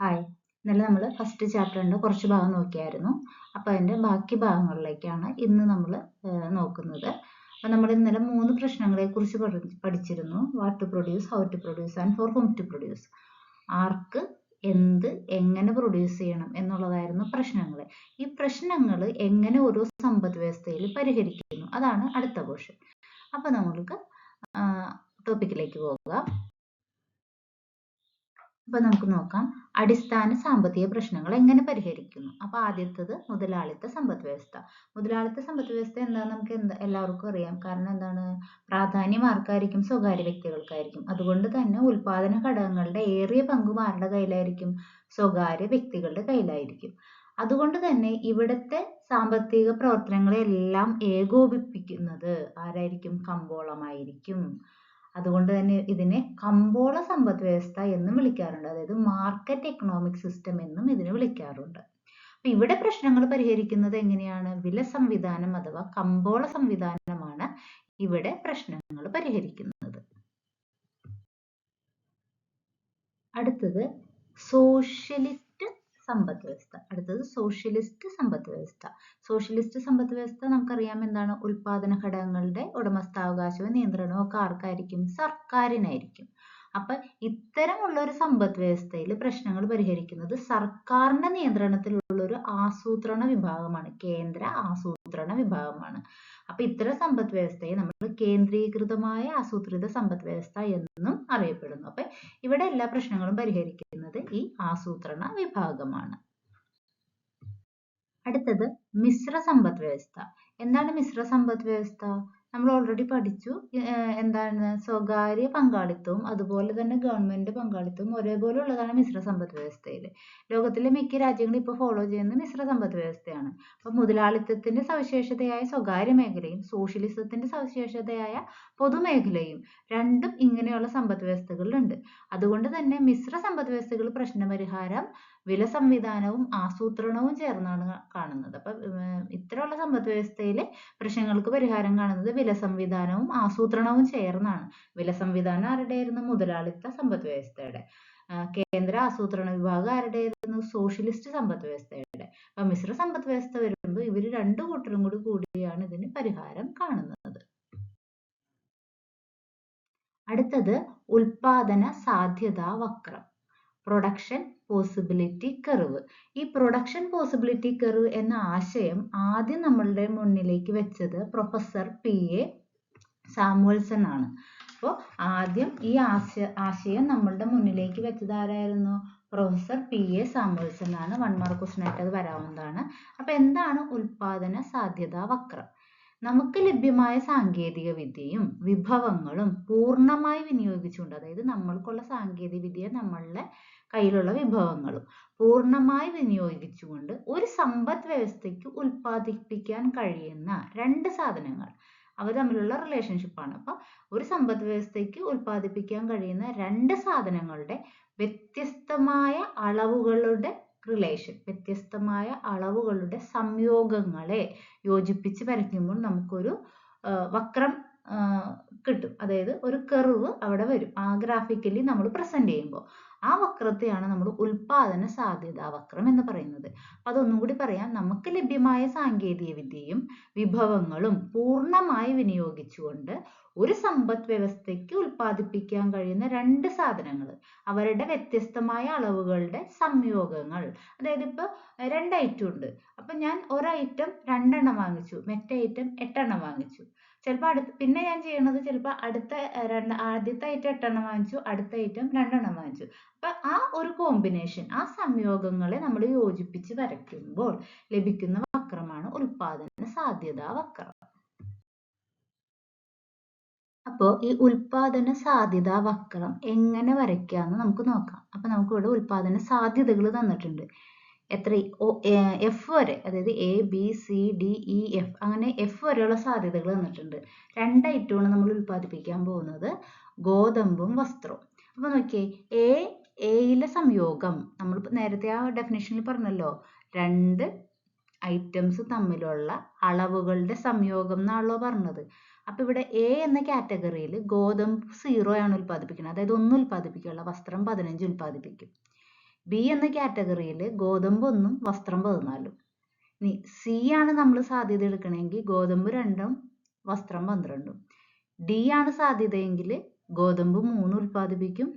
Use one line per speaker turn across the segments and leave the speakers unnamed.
Hi ഇന്നലെ നമ്മൾ first ചാപ്റ്ററിന്റെ കുറച്ച് ഭാഗം നോക്കിയായിരുന്നു. അപ്പോൾ അതിന്റെ ബാക്കി ഭാഗങ്ങളിലേക്കാണ് ഇന്ന് നമ്മൾ നോക്കുന്നത്. അപ്പോൾ നമ്മൾ ഇന്നലെ മൂന്ന് പ്രശ്നങ്ങളെക്കുറിച്ച് കുറിച്ച് പഠിച്ചിരുന്നു. What to produce how to produce and for whom to produce ആർക്ക് എന്ത് എങ്ങനെ പ്രൊഡ്യൂസ് ചെയ്യണം എന്നുള്ളതായിരുന്നു പ്രശ്നങ്ങൾ ഈ പ്രശ്നങ്ങൾ എങ്ങനെ ഓരോ സമ്പദ് വ്യവസ്ഥയിൽ പരിഹരിക്കുന്നു? അതാണ് അടുത്ത പോർഷൻ അപ്പോൾ നമ്മൾക്ക് ടോപ്പിക്കിലേക്ക് പോകാം. അപ്പൊ നമുക്ക് നോക്കാം. അടിസ്ഥാന സാമ്പത്തിക പ്രശ്നങ്ങൾ എങ്ങനെ പരിഹരിക്കുന്നു? അപ്പൊ ആദ്യത്തത് മുതലാളിത്ത സമ്പദ് വ്യവസ്ഥ. മുതലാളിത്ത സമ്പദ് വ്യവസ്ഥ എന്താണെന്ന് നമുക്ക് എന്താ എല്ലാവർക്കും അറിയാം. കാരണം എന്താണ്? പ്രാധാന്യം ആർക്കായിരിക്കും? സ്വകാര്യ വ്യക്തികൾക്കായിരിക്കും. അതുകൊണ്ട് തന്നെ ഉൽപാദന ഘടകങ്ങളുടെ ഏറിയ പങ്കും ആരുടെ കയ്യിലായിരിക്കും? സ്വകാര്യ വ്യക്തികളുടെ കയ്യിലായിരിക്കും. അതുകൊണ്ട് തന്നെ ഇവിടുത്തെ സാമ്പത്തിക പ്രവർത്തനങ്ങളെല്ലാം ഏകോപിപ്പിക്കുന്നത് ആരായിരിക്കും? കമ്പോളമായിരിക്കും. അതുകൊണ്ട് തന്നെ ഇതിനെ കമ്പോള സമ്പദ് വ്യവസ്ഥ എന്നും വിളിക്കാറുണ്ട്. അതായത് മാർക്കറ്റ് എക്കണോമിക് സിസ്റ്റം എന്നും ഇതിനെ വിളിക്കാറുണ്ട്. അപ്പൊ ഇവിടെ പ്രശ്നങ്ങൾ പരിഹരിക്കുന്നത് എങ്ങനെയാണ്? വില സംവിധാനം അഥവാ കമ്പോള സംവിധാനമാണ് ഇവിടെ പ്രശ്നങ്ങൾ പരിഹരിക്കുന്നത്. അടുത്തത് സോഷ്യലിസ്റ്റ് സമ്പദ് വ്യവസ്ഥ അടുത്തത് സോഷ്യലിസ്റ്റ് സമ്പദ് വ്യവസ്ഥ സോഷ്യലിസ്റ്റ് സമ്പദ് വ്യവസ്ഥ നമുക്കറിയാം എന്താണ്? ഉൽപാദന ഘടകങ്ങളുടെ ഉടമസ്ഥാവകാശവും നിയന്ത്രണവും ഒക്കെ ആർക്കായിരിക്കും? സർക്കാരിനായിരിക്കും. അപ്പൊ ഇത്തരമുള്ള ഒരു സമ്പദ് വ്യവസ്ഥയിൽ പ്രശ്നങ്ങൾ പരിഹരിക്കുന്നത് സർക്കാരിന്റെ നിയന്ത്രണത്തിലുള്ള ഒരു ആസൂത്രണ വിഭാഗമാണ് കേന്ദ്ര ആസൂത്രണ വിഭാഗമാണ്. അപ്പൊ ഇത്തരം സമ്പദ് വ്യവസ്ഥയെ നമ്മൾ കേന്ദ്രീകൃതമായ ആസൂത്രിത സമ്പദ് വ്യവസ്ഥ എന്നും അറിയപ്പെടുന്നു. അപ്പൊ ഇവിടെ എല്ലാ പ്രശ്നങ്ങളും പരിഹരിക്കുന്നത് ഈ ആസൂത്രണ വിഭാഗമാണ്. അടുത്തത് മിശ്ര സമ്പദ് വ്യവസ്ഥ എന്താണ് മിശ്ര സമ്പദ് വ്യവസ്ഥ നമ്മൾ ഓൾറെഡി പഠിച്ചു. എന്താണ്? സ്വകാര്യ പങ്കാളിത്തവും അതുപോലെ തന്നെ ഗവൺമെന്റ് പങ്കാളിത്തവും ഒരേപോലെ ഉള്ളതാണ് മിശ്ര സമ്പദ് വ്യവസ്ഥയിൽ ലോകത്തിലെ മിക്ക രാജ്യങ്ങളും ഇപ്പോൾ ഫോളോ ചെയ്യുന്നത് മിശ്ര സമ്പദ് വ്യവസ്ഥയാണ്. അപ്പൊ മുതലാളിത്തത്തിന്റെ സവിശേഷതയായ സ്വകാര്യ മേഖലയും സോഷ്യലിസത്തിന്റെ സവിശേഷതയായ പൊതുമേഖലയും രണ്ടും ഇങ്ങനെയുള്ള സമ്പദ് വ്യവസ്ഥകളിലുണ്ട്. അതുകൊണ്ട് തന്നെ മിശ്ര സമ്പദ് വ്യവസ്ഥകൾ പ്രശ്നപരിഹാരം വില സംവിധാനവും ആസൂത്രണവും ചേർന്നാണ് കാണുന്നത്. അപ്പൊ ഇത്തരമുള്ള സമ്പദ് വ്യവസ്ഥയിലെ പ്രശ്നങ്ങൾക്ക് പരിഹാരം കാണുന്നത് വില സംവിധാനവും ആസൂത്രണവും ചേർന്നാണ്. വില സംവിധാനം ആരുടെയായിരുന്നു മുതലാളിത്ത സമ്പദ് വ്യവസ്ഥയുടെ കേന്ദ്ര ആസൂത്രണ വിഭാഗം ആരുടെയായിരുന്നു സോഷ്യലിസ്റ്റ് സമ്പദ് വ്യവസ്ഥയുടെ അപ്പൊ മിശ്ര സമ്പദ് വ്യവസ്ഥ വരുമ്പോൾ ഇവർ രണ്ടു കൂട്ടരും കൂടി കൂടിയാണ് ഇതിന് പരിഹാരം കാണുന്നത്. അടുത്തത് ഉൽപാദന സാധ്യതാ വക്രം. പ്രൊഡക്ഷൻ പോസിബിലിറ്റി കർവ് ഈ പ്രൊഡക്ഷൻ പോസിബിലിറ്റി കർവ് എന്ന ആശയം ആദ്യം നമ്മളുടെ മുന്നിലേക്ക് വെച്ചത് പ്രൊഫസർ പി എ സാമുവൽസൺ ആണ്. അപ്പോൾ ആദ്യം ഈ ആശയ ആശയം നമ്മളുടെ മുന്നിലേക്ക് വെച്ചത് ആരായിരുന്നു? പ്രൊഫസർ പി എ സാമുവൽസൺ ആണ്. വൺ മാർക്ക് ക്വസ്റ്റിനായിട്ട് അത് വരാവുന്നതാണ്. അപ്പോൾ എന്താണ് ഉൽപാദന സാധ്യതാ വക്രം? നമുക്ക് ലഭ്യമായ സാങ്കേതിക വിദ്യയും വിഭവങ്ങളും പൂർണമായി വിനിയോഗിച്ചുകൊണ്ട് അതായത് നമ്മൾക്കുള്ള സാങ്കേതിക വിദ്യ നമ്മളുടെ കയ്യിലുള്ള വിഭവങ്ങളും പൂർണമായി വിനിയോഗിച്ചുകൊണ്ട് ഒരു സമ്പദ് വ്യവസ്ഥയ്ക്ക് ഉൽപ്പാദിപ്പിക്കാൻ കഴിയുന്ന രണ്ട് സാധനങ്ങൾ. അവ തമ്മിലുള്ള റിലേഷൻഷിപ്പ് ആണ്. അപ്പൊ ഒരു സമ്പദ് വ്യവസ്ഥയ്ക്ക് ഉൽപ്പാദിപ്പിക്കാൻ കഴിയുന്ന രണ്ട് സാധനങ്ങളുടെ വ്യത്യസ്തമായ അളവുകളുടെ റിലേഷൻ വ്യത്യസ്തമായ അളവുകളുടെ സംയോഗങ്ങളെ യോജിപ്പിച്ച് വരയ്ക്കുമ്പോൾ നമുക്കൊരു വക്രം കിട്ടും. അതായത് ഒരു കർവ് അവിടെ വരും. ആ ഗ്രാഫിക്കലി നമ്മൾ പ്രസന്റ് ചെയ്യുമ്പോൾ. ആ വക്രത്തെയാണ് നമ്മൾ ഉൽപാദന സാധ്യതാ വക്രം എന്ന് പറയുന്നത്. അപ്പൊ അതൊന്നും കൂടി പറയാം. നമുക്ക് ലഭ്യമായ സാങ്കേതിക വിദ്യയും വിഭവങ്ങളും പൂർണമായി വിനിയോഗിച്ചുകൊണ്ട് ഒരു സമ്പദ് വ്യവസ്ഥയ്ക്ക് ഉൽപ്പാദിപ്പിക്കാൻ കഴിയുന്ന രണ്ട് സാധനങ്ങൾ അവരുടെ വ്യത്യസ്തമായ അളവുകളുടെ സംയോഗങ്ങൾ. അതായത് ഇപ്പൊ രണ്ട് ഐറ്റം ഉണ്ട്. അപ്പൊ ഞാൻ ഒരു ഐറ്റം രണ്ടെണ്ണം വാങ്ങിച്ചു. മറ്റേ ഐറ്റം എട്ടെണ്ണം വാങ്ങിച്ചു. ചിലപ്പോൾ അടുത്ത് പിന്നെ ഞാൻ ചെയ്യണത് ചിലപ്പോൾ അടുത്ത രണ്ട് ആദ്യത്തെ ഐറ്റം എട്ടെണ്ണം വാങ്ങിച്ചു അടുത്ത ഐറ്റം രണ്ടെണ്ണം വാങ്ങിച്ചു. അപ്പൊ ആ ഒരു കോമ്പിനേഷൻ ആ സംയോഗങ്ങളെ നമ്മൾ യോജിപ്പിച്ച് വരയ്ക്കുമ്പോൾ ലഭിക്കുന്ന വക്രമാണ് ഉൽപാദന സാധ്യതാ വക്രം. അപ്പോൾ ഈ ഉൽപാദന സാധ്യത വക്രം എങ്ങനെ വരയ്ക്കാന്ന് നമുക്ക് നോക്കാം. അപ്പൊ നമുക്ക് ഇവിടെ ഉൽപാദന സാധ്യതകൾ തന്നിട്ടുണ്ട്. എത്ര എഫ് വരെ അതായത് A B C D E F അങ്ങനെ എഫ് വരെയുള്ള സാധ്യതകൾ തന്നിട്ടുണ്ട് രണ്ട് ഐറ്റമാണ് നമ്മൾ ഉൽപ്പാദിപ്പിക്കാൻ പോകുന്നത് ഗോതമ്പും വസ്ത്രവും. അപ്പൊ നോക്കിയേ എ എയിലെ സംയോഗം നമ്മൾ നേരത്തെ ആ ഡെഫിനേഷനിൽ പറഞ്ഞല്ലോ രണ്ട് ഐറ്റംസ് തമ്മിലുള്ള അളവുകളുടെ സംയോഗം എന്നാണല്ലോ പറഞ്ഞത്. അപ്പൊ ഇവിടെ എ എന്ന കാറ്റഗറിയിൽ ഗോതമ്പ് സീറോ ആണ് ഉൽപ്പാദിപ്പിക്കുന്നത്. അതായത് ഒന്ന് ഉൽപ്പാദിപ്പിക്കുള്ള വസ്ത്രം പതിനഞ്ച് ഉൽപ്പാദിപ്പിക്കും. ബി എന്ന കാറ്റഗറിയിൽ ഗോതമ്പ് ഒന്നും വസ്ത്രം പതിനാലും. ഇനി സി ആണ് നമ്മൾ സാധ്യത എടുക്കണമെങ്കിൽ ഗോതമ്പ് രണ്ടും വസ്ത്രം പന്ത്രണ്ടും. ഡി ആണ് സാധ്യതയെങ്കിൽ ഗോതമ്പ് മൂന്ന് ഉൽപ്പാദിപ്പിക്കും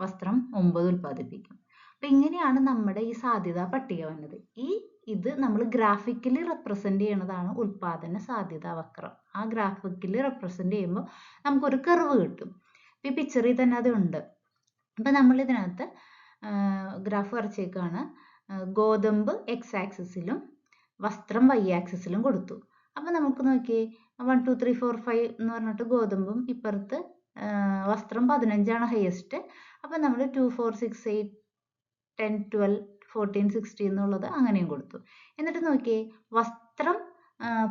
വസ്ത്രം ഒമ്പത് ഉൽപ്പാദിപ്പിക്കും. അപ്പൊ ഇങ്ങനെയാണ് നമ്മുടെ ഈ സാധ്യതാ പട്ടിക വന്നത്. ഈ ഇത് നമ്മൾ ഗ്രാഫിക്കലി റെപ്രസെന്റ് ചെയ്യണതാണ് ഉൽപാദന സാധ്യതാ വക്രം. ആ ഗ്രാഫിക്കലി റെപ്രസെന്റ് ചെയ്യുമ്പോൾ നമുക്കൊരു കർവ് കിട്ടും. ഈ പിക്ചറിൽ തന്നെ അത് ഉണ്ട്. അപ്പൊ നമ്മൾ ഇതിനകത്ത് ഗ്രാഫ് വരച്ചേക്കാണ്. ഗോതമ്പ് എക്സ് ആക്സിസിലും വസ്ത്രം വൈ ആക്സിസിലും കൊടുത്തു. അപ്പൊ നമുക്ക് നോക്കി one two three four five എന്ന് പറഞ്ഞിട്ട് ഗോതമ്പും ഇപ്പുറത്ത് വസ്ത്രം പതിനഞ്ചാണ് ഹയസ്റ്റ് അപ്പൊ നമ്മൾ two four six eight ten twelve fourteen sixteen എന്നുള്ളത് അങ്ങനെയും കൊടുത്തു. എന്നിട്ട് നോക്കിയേ വസ്ത്രം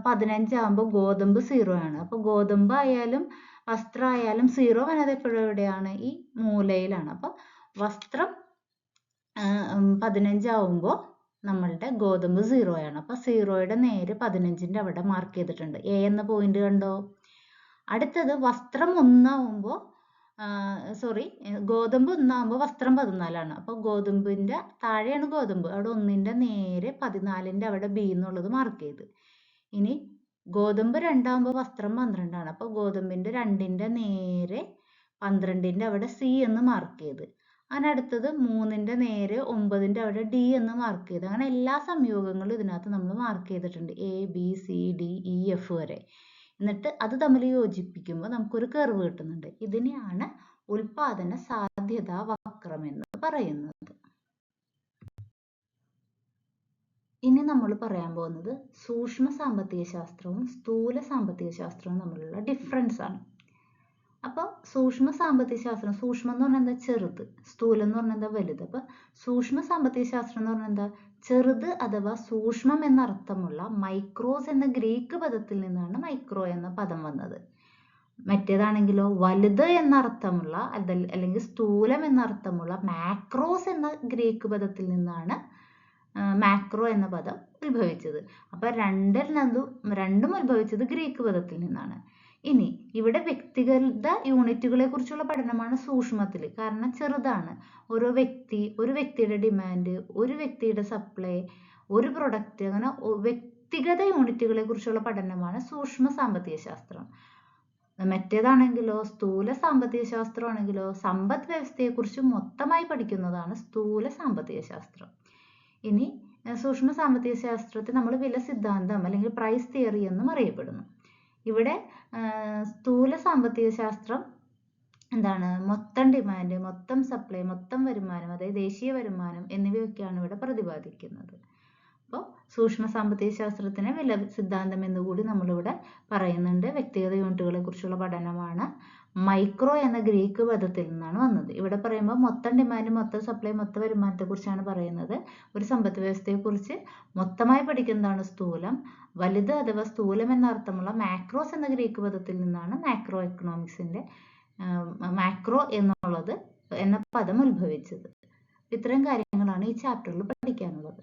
പതിനഞ്ചാകുമ്പോൾ ഗോതമ്പ് സീറോ ആണ്. അപ്പോൾ ഗോതമ്പ് ആയാലും വസ്ത്രം ആയാലും സീറോ വന്നത് എപ്പോഴും എവിടെയാണ്? ഈ മൂലയിലാണ്. അപ്പോൾ വസ്ത്രം പതിനഞ്ചാവുമ്പോൾ നമ്മളുടെ ഗോതമ്പ് ആണ്. അപ്പോൾ സീറോയുടെ നേരെ പതിനഞ്ചിന്റെ അവിടെ മാർക്ക് ചെയ്തിട്ടുണ്ട്. എ എന്ന പോയിന്റ് കണ്ടോ? അടുത്തത് വസ്ത്രം ഒന്നാവുമ്പോൾ സോറി ഗോതമ്പ് ഒന്നാകുമ്പോൾ വസ്ത്രം പതിനാലാണ്. അപ്പോൾ ഗോതമ്പിന്റെ താഴെയാണ് ഗോതമ്പ്. അവിടെ ഒന്നിന്റെ നേരെ പതിനാലിന്റെ അവിടെ ബി എന്നുള്ളത് മാർക്ക് ചെയ്ത്. ഇനി ഗോതമ്പ് രണ്ടാകുമ്പോൾ വസ്ത്രം പന്ത്രണ്ടാണ്. അപ്പോൾ ഗോതമ്പിന്റെ രണ്ടിന്റെ നേരെ പന്ത്രണ്ടിന്റെ അവിടെ സി എന്ന് മാർക്ക് ചെയ്ത്. അങ്ങനെ അടുത്തത് മൂന്നിന്റെ നേരെ ഒമ്പതിന്റെ അവിടെ ഡി എന്ന് മാർക്ക് ചെയ്ത് അങ്ങനെ എല്ലാ സംയോഗങ്ങളും ഇതിനകത്ത് നമ്മൾ മാർക്ക് ചെയ്തിട്ടുണ്ട്. A B C D E F വരെ. എന്നിട്ട് അത് തമ്മിൽ യോജിപ്പിക്കുമ്പോൾ നമുക്കൊരു കർവ് കിട്ടുന്നുണ്ട്. ഇതിനെയാണ് ഉൽപാദന സാധ്യതാ വക്രം എന്ന് പറയുന്നത്. ഇനി നമ്മൾ പറയാൻ പോകുന്നത് സൂക്ഷ്മ സാമ്പത്തിക ശാസ്ത്രവും സ്ഥൂല സാമ്പത്തിക ശാസ്ത്രവും തമ്മിലുള്ള ഡിഫറൻസ് ആണ്. അപ്പോൾ സൂക്ഷ്മ സാമ്പത്തിക ശാസ്ത്രം സൂക്ഷ്മം എന്ന് പറഞ്ഞാൽ എന്താ? ചെറുത്. സ്ഥൂലം എന്ന് പറഞ്ഞാൽ എന്താ? വലുത്. അപ്പോൾ സൂക്ഷ്മ സാമ്പത്തിക ശാസ്ത്രം എന്ന് പറഞ്ഞാൽ എന്താ? ചെറുത് അഥവാ സൂക്ഷ്മം എന്നർത്ഥമുള്ള മൈക്രോസ് എന്ന ഗ്രീക്ക് പദത്തിൽ നിന്നാണ് മൈക്രോ എന്ന പദം വന്നത്. മറ്റേതാണെങ്കിലോ വലുത് എന്നർത്ഥമുള്ള അല്ലെങ്കിൽ സ്ഥൂലം എന്നർത്ഥമുള്ള മാക്രോസ് എന്ന ഗ്രീക്ക് പദത്തിൽ നിന്നാണ് മാക്രോ എന്ന പദം ഉത്ഭവിച്ചത്. അപ്പൊ രണ്ടിൽ രണ്ടും ഉത്ഭവിച്ചത് ഗ്രീക്ക് പദത്തിൽ നിന്നാണ്. ഇനി ഇവിടെ വ്യക്തിഗത യൂണിറ്റുകളെ കുറിച്ചുള്ള പഠനമാണ് സൂക്ഷ്മത്തിൽ. കാരണം ചെറുതാണ്. ഓരോ വ്യക്തി ഒരു വ്യക്തിയുടെ ഡിമാൻഡ് ഒരു വ്യക്തിയുടെ സപ്ലൈ ഒരു പ്രൊഡക്റ്റ് അങ്ങനെ വ്യക്തിഗത യൂണിറ്റുകളെ കുറിച്ചുള്ള പഠനമാണ് സൂക്ഷ്മ സാമ്പത്തിക ശാസ്ത്രം. മറ്റേതാണെങ്കിലോ സ്ഥൂല സാമ്പത്തിക ശാസ്ത്രമാണെങ്കിലോ സമ്പദ് വ്യവസ്ഥയെക്കുറിച്ച് മൊത്തമായി പഠിക്കുന്നതാണ് സ്ഥൂല സാമ്പത്തിക ശാസ്ത്രം. ഇനി സൂക്ഷ്മ സാമ്പത്തിക ശാസ്ത്രത്തെ നമ്മൾ വില സിദ്ധാന്തം അല്ലെങ്കിൽ പ്രൈസ് തിയറി എന്നും അറിയപ്പെടുന്നു. ഇവിടെ സ്ഥൂല സാമ്പത്തിക ശാസ്ത്രം എന്താണ്? മൊത്തം ഡിമാൻഡ് മൊത്തം സപ്ലൈ മൊത്തം വരുമാനം അതായത് ദേശീയ വരുമാനം എന്നിവയൊക്കെയാണ് ഇവിടെ പ്രതിപാദിക്കുന്നത്. അപ്പോൾ സൂക്ഷ്മ സാമ്പത്തിക ശാസ്ത്രത്തിന് വില സിദ്ധാന്തം എന്നുകൂടി നമ്മളിവിടെ പറയുന്നുണ്ട്. വ്യക്തിഗത യൂണിറ്റുകളെ കുറിച്ചുള്ള പഠനമാണ്. മൈക്രോ എന്ന ഗ്രീക്ക് പദത്തിൽ നിന്നാണ് വന്നത്. ഇവിടെ പറയുമ്പോൾ മൊത്തം ഡിമാൻഡ് മൊത്തം സപ്ലൈ മൊത്ത വരുമാനത്തെ കുറിച്ചാണ് പറയുന്നത്. ഒരു സമ്പദ് വ്യവസ്ഥയെ കുറിച്ച് മൊത്തമായി പഠിക്കുന്നതാണ് സ്ഥൂലം. വലുത് അഥവാ സ്ഥൂലം എന്ന അർത്ഥമുള്ള മാക്രോസ് എന്ന ഗ്രീക്ക് പദത്തിൽ നിന്നാണ് മാക്രോ എക്കണോമിക്സിന്റെ മാക്രോ എന്നുള്ളത് എന്ന പദം ഉത്ഭവിച്ചത്. ഇത്രയും കാര്യങ്ങളാണ് ഈ ചാപ്റ്ററിൽ പഠിക്കാനുള്ളത്.